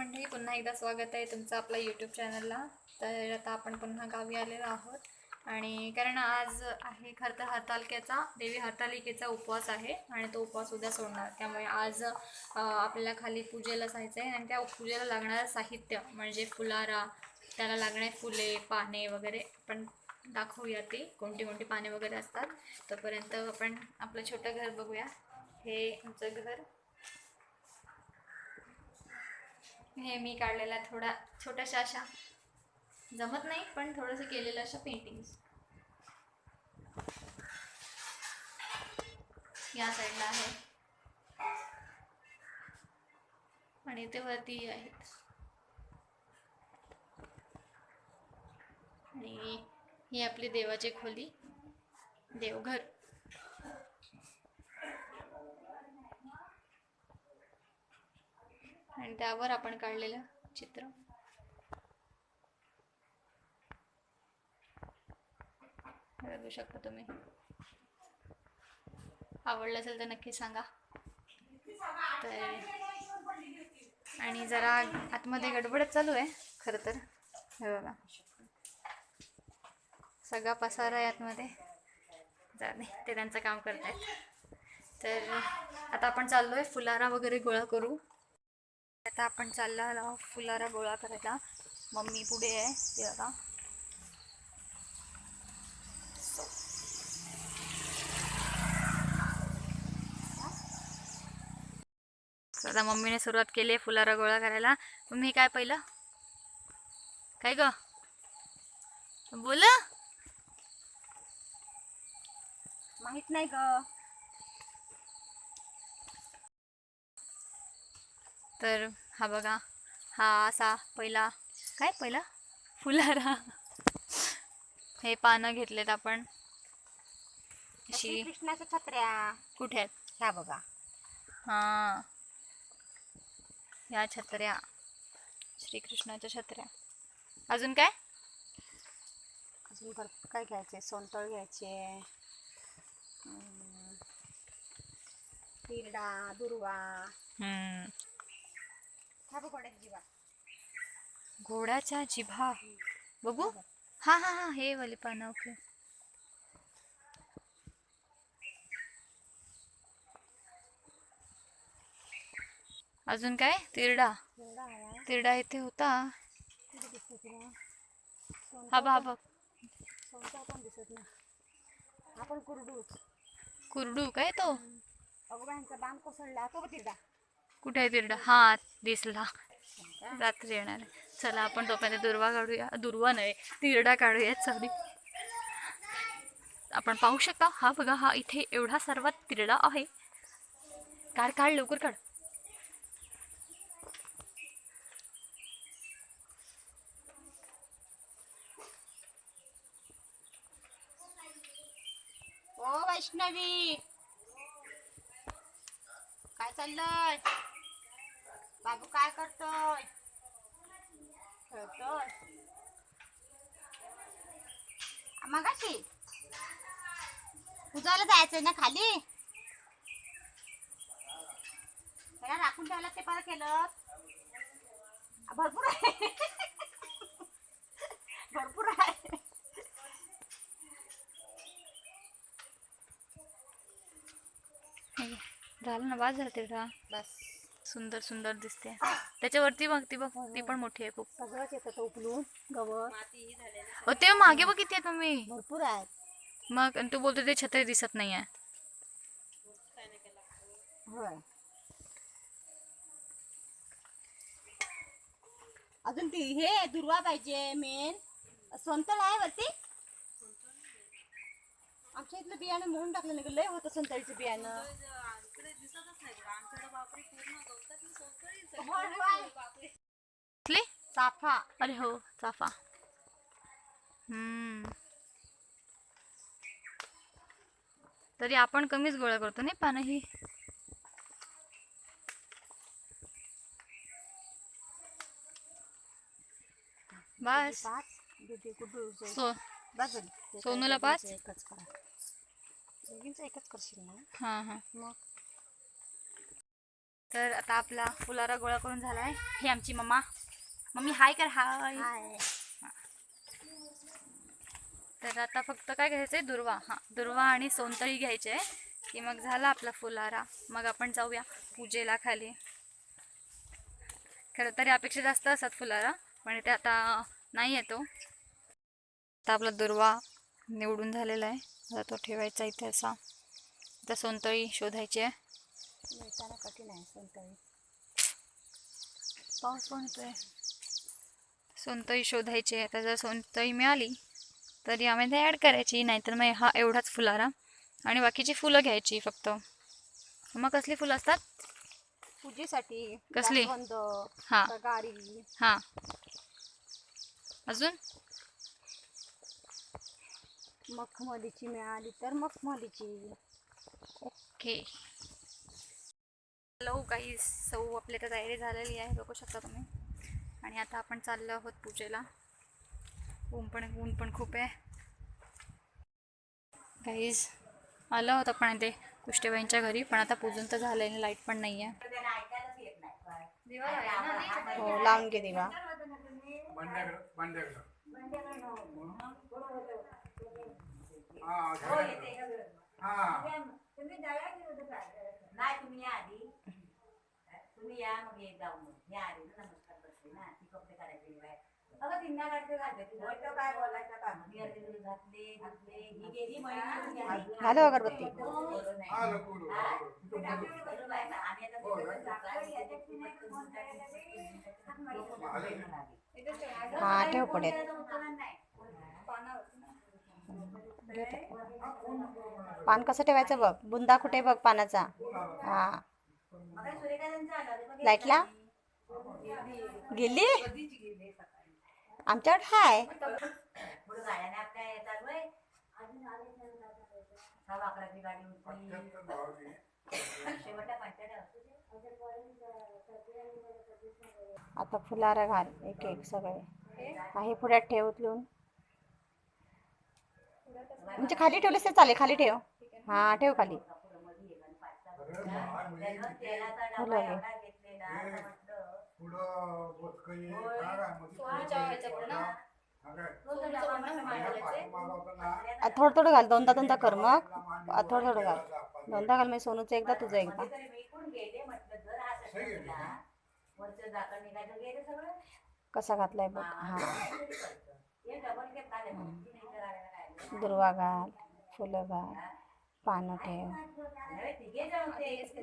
मंडळी पुन्हा एकदा स्वागत आहे तुमचं आपल्या यूट्यूब चॅनलला तर आता आपण पुन्हा गावी आलेलो आहोत. आणि कारण आज आहे खरं तर हरतालिकेचा देवी हरतालिकेचा उपवास आहे आणि तो उपवास उद्या सोडणार. त्यामुळे आज आपल्याला खाली पूजेला जायचं आहे आणि त्या पूजेला लागणारं साहित्य म्हणजे फुलारा त्याला लागणारे फुले पाने वगैरे आपण दाखवूया ते कोणती कोणती पाने वगैरे असतात. तोपर्यंत आपण आपलं छोटं घर बघूया. हे आमचं घर. हे मी काढलेला थोडा छोट्याशा अशा जमत नाही पण थोडंसं केलेलं अशा पेंटिंग्स या साईडला आहे. आणि ते वरती आहेत. आणि ही आपली देवाची खोली देवघर. आणि त्यावर आपण काढलेलं चित्र. बघू शकता तुम्ही. आवडलं असेल तर नक्की सांगा. तर आणि जरा आतमध्ये गडबडच चालू आहे खरं तर. हे बघा. सगळा पसारा आहे आतमध्ये. जा ते त्यांचं काम करत आहेत तर आता आपण चाललो आहे फुलारा वगैरे गोळा करू. आता आपण चाललो आहोत फुलारा गोळा करायला. मम्मी पुढे आहे ते आता आता मम्मीने सुरुवात केली आहे फुलारा गोळा करायला. मम्मी काय पहिलं? काय ग? बोल. माहीत नाही ग. तर हा बघा हा असा पहिला काय पहिला? फुलारा. हे पानं घेतलेत आपण. अशी कृष्णाच्या छत्र्या. कुठे आहेत? ह्या बघा. हा. या छत्र्या. श्रीकृष्णाच्या छत्र्या. अजून काय? अजून भरपूर काय घ्यायचे? सोनतळ घ्यायचे. हम्म, तिरडा दुर्वा. बघ गोड्याची जीवा. घोड्याच्या जिभा. बघू? हा हा हा हे वाली पानं ओके अजून काय? तिरडा. तिरडा इथे होता. हा बा हा बघ. पण दिसत नाही. आपण कुरडूच कुरडू काय तो? ह्यांचा बाम कोसळला. तो तिरडा. कुठे आहे तिरडा हा दिसला. रात्री येणार आहे. चला आपण तोपर्यंत दुर्वा काढूया. दुर्वा नाही तिरडा काढूया. सॉरी आपण पाहू शकता हा बघा हा इथे एवढा सर्वात तिरडा आहे. काढ काढ लवकर काढ. ओ वैष्णवी! काय चाललंय? बाबू काय करतोय? खेळतोय. मगाशी. पूजाला जायचंय ना खाली? त्याला राखून ठेवलं ते परत केलं भरपूर आहे. भरपूर आहे. झालं ना झालं तिरडा बस. सुंदर सुंदर दिसते त्याच्यावरती बघ ती बघ ती पण मोठी आहे खूप. सगळंच येतं उपलून गवत. ते मागे बघ किती आहे तुम्ही. भरपूर आहेत. मग तू बोलतो ते छत्री दिसत नाही आहे. अजून ती हे दुर्वा पाहिजे मेन सोनतळ आहे वरती? आमच्या इथलं बियाणं म्हणून टाकलं नाही लय होतं संतळीचं बियाणं? चाफा. अरे हो चाफा. हम्म. तरी आपण कमीच गोळा करतो नाही पानं ही बस. सो सोनूला पाच? एकच करा एकच करशील ना? हां हां. मग? तर आता आपला फुलारा गोळा करून झाला आहे. ही आमची मम्मा. मम्मी हाय कर हाय. तर आता फक्त काय घ्यायचं आहे? दुर्वा. हां दुर्वा आणि सोनतळी घ्यायचे आहे. की मग झाला आपला फुलारा. मग आपण जाऊया पूजेला खाली. खरं तरी अपेक्षा जास्त असतात फुलारा पण ते आता नाही येतो आता आपला दुर्वा निवडून झालेला आहे. आता तो ठेवायचा इथे असा. आता सोनतळी शोधायची आहे. मिळताना कठीण आहे सोनतळी पाऊस पण येतोय. सोनतळी शोधायची आहे. आता जर सोनतळी मिळाली तर यामध्ये ॲड करायची. नाहीतर मग हा एवढाच फुलारा. आणि बाकीची फुलं घ्यायची फक्त. मग कसली फुलं असतात? पूजेसाठी कसली? हां. हां. अजून? मखमलीची मिळाली तर मखमलीची. ओके. हॅलो काही सौ आपल्या तर तयारी झालेली आहे बघू शकता तुम्ही. आणि आता आपण चाललो आहोत पूजेला. ऊन पण ऊन पण खूप आहे. काहीच आलो आहोत आपण इथे कुष्टेबाईंच्या घरी पण आता पूजन तर झालं लाइट पण नाही आहे हो लावून घे दिवा बंड्याकडं बंड्याकडं हा झालं. हा नाही तुम्ही या मग येत जाऊ मग या आधी ना नमस्कार करते ना. ती कपडे काढायचे बाहेर. अगं तिन्हा काढते घालते ती बोलतो काय बोलायचं का? मी अर्धे दिवस घातले घातले. ही गेली महिना घालू अगरबत्ती हा. आम्ही आता हो, आले. हा ठेव पडेल पान कसं ठेवायचं बघ? बुंदा कुठे बघ पानाचा? हा. लाईटला? गेली? आमच्याकडे हाय. आता फुलारा घाल एक एक सगळे. आहे पुढ्यात ठेव उचलून. म्हणजे खाली ठेवलेस तर चालेल खाली ठेव. हा ठेव खाली. थोडं थोडं घाल दोनदा दोनदा कर मग. थोडं थोडं घाल. दोनदा घाल म्हणजे सोनूचं एकदा तुझं एकदा. मी हा कसा घातलाय बघ. हा. दुर्वा घाल फुलं घाल. पानं ठेव.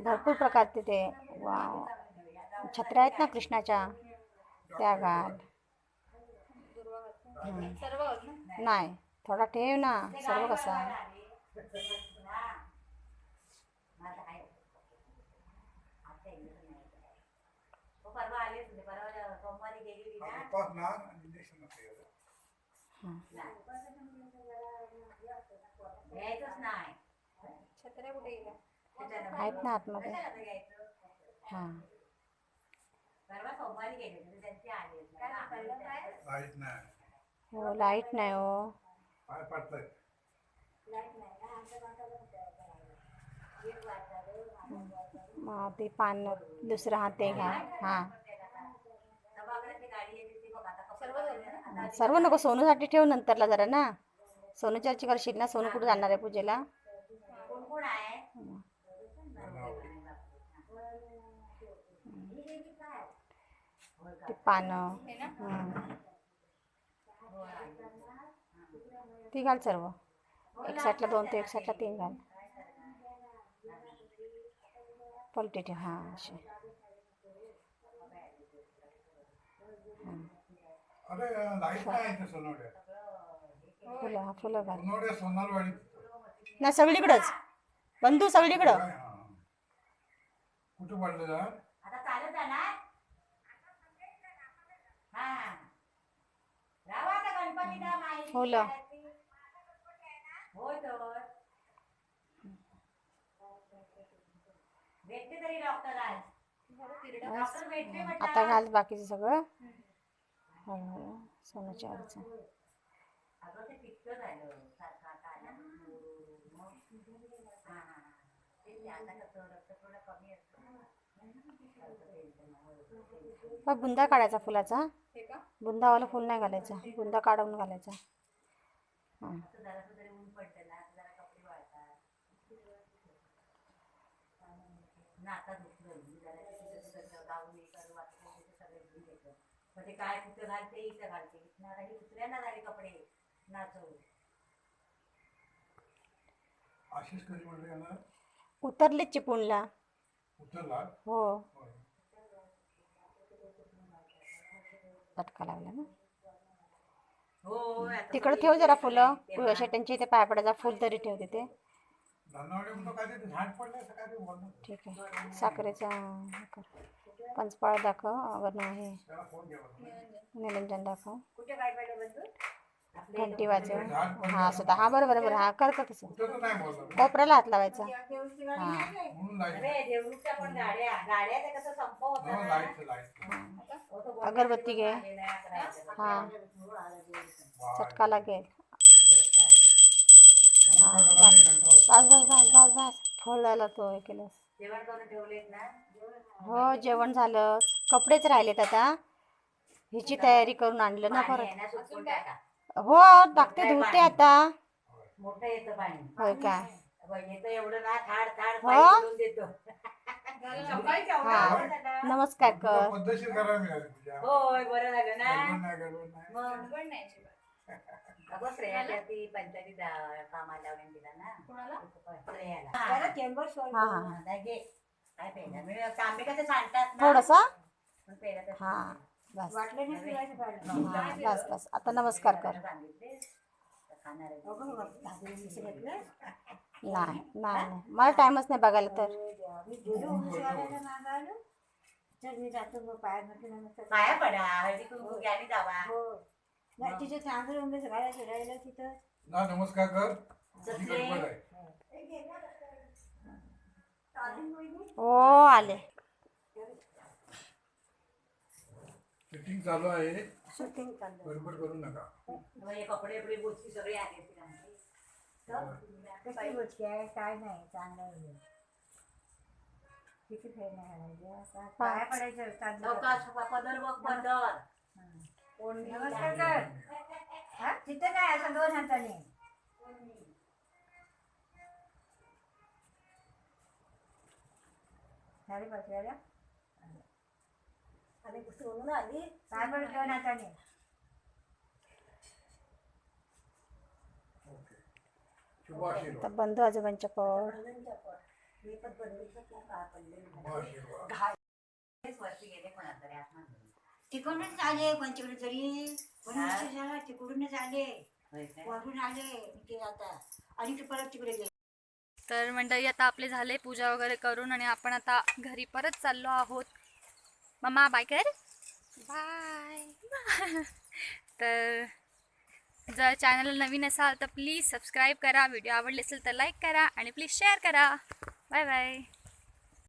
भरपूर प्रकारचे ते वाव. छत्र्या आहेत ना कृष्णाच्या? त्या घाल. नाही. थोडा ठेव ना. सर्व कसा? नाही. आहेत ना आतमध्ये? हां. हो लाइट नाही हो. मग ते पान दुसरं हात ते घाल हां. ती आता कपडे सर्व नको सोनूसाठी ठेव नंतरला जरा ना. सोनूच्या करशील ना सोनू कुठे जाणार आहे पूजेला? कोण कोण आहे. ते पानं. हं. ती घाल सर्व. एक साईडला दोन ते एक साईडला तीन घाल. पलटी ठेव. हां असे नाही फुलं हा फुलं घाल. सोनवड्या सोनारवाडी ना सगळीकडंच. बंधू सगळीकडं हा. कुठं पडलं आता चालत जाणार. हा. आता गणपतीला माहिती फुलं. होय तर. भेटते तरी डॉक्टर आज. डॉक्टर भेटते म्हटलं आता घाल बाकीचं सगळं. हळूहळू सोन्याच्या अडचण अगं ते पित्त झालं सारखं आता आलं बुंदा काढायचा फुलाचा हे? का? बुंदावाला फुल नाही घालायचा. बुंदा काढून घालायचा. हां. हे ते काय कुठं घालते इथं घालते ही उतऱ्यांना झाले कपडे नाचवून आशिष कधी म्हणलं येणार उतरले चिपळूणला. उतरला? हो. होय. पटका लागला ना. हो आता तिकडे ठेव जरा फुलं. शेट्यांच्या इथे पाय पडायचा फुल तरी ठेव तिथे धनावडे म्हणतो काय ते झाड पडलं असं काय ते बोलणं. ठीक आहे. साखरेचा हे कर. पंचपाळ दाखव वरनं हे त्याला फोन केला. निरंजन दाखव. कुठे काय पाहिजे बंधू आपले घंटी वाजव हा सुद्धा. हा बरोबर बरोबर. हा कर बोलला कोपऱ्याला हात लावायचा. हा. कसं हो. हो, अगरबत्ती घे. हा. वा. चटका लागेल. नमस्कार करा, हे. बस. बस बस बस बस फळाला तो हे केलं जेवण करून ठेवलेत ना? हो जेवण झालं. कपडेच राहिलेत आता. हिची तयारी करून आणलं ना परत. हो टाकते धुते आता. मोठं येतं पाणी. होय का? बघ, येतं एवढं ना थाड थाड हो? देतो. हा. नमस्कार कर. पद्धतशीर करायला मिळाली तुझ्या होय बरं झालं ना. गडबड नाही गडबड नाही. मग? पण नाही अजिबात. अगं ती पंचायती कामाला लावून दिला ना. कोणाला? श्रेयाला. हा. हा, नाही घे. काय पेला मी कसे सांडतात ना? थोडसा? पेला हा. बस. नाही. हा बस बस. आता नमस्कार कर. नाही नाही नाही मला टाइमच नाही बघायला तर. पाया पडा हळदी कुंकू घ्या आणि जावा. ना नमस्कार कर. तुझी गडबड आहे हो आले शूटिंग चालू आहे. गडबड करू नका. हे कपडे बिपडे बोचकी सगळे आले असतील आमचे. काय पाया पडायचं सावकाश पदर बघ पदर. कोण नमस्कार कर हा? तिथं काय असं दोन हाताने? झाली आम्ही सोडून आली. काय बरं दोन हाताने ओके. शुभाशीर्वाद आता बंधू आजोबांच्या पड मी पण गेले. तिकडूनच आले कोणच्याकडे तरी? झाला तिकडूनच आले? वरून आले. ते आता. आणि ते परत तिकडे गेले. तर मंडळी आता आपले झाले पूजा वगैरे करून आणि आपण आता घरी परत चाललो आहोत. मम्मा बाय कर बाय तर जर चॅनल नवीन असाल तर प्लीज सबस्क्राईब करा. व्हिडिओ आवडले असेल तर लाईक करा आणि प्लीज शेअर करा. Bye bye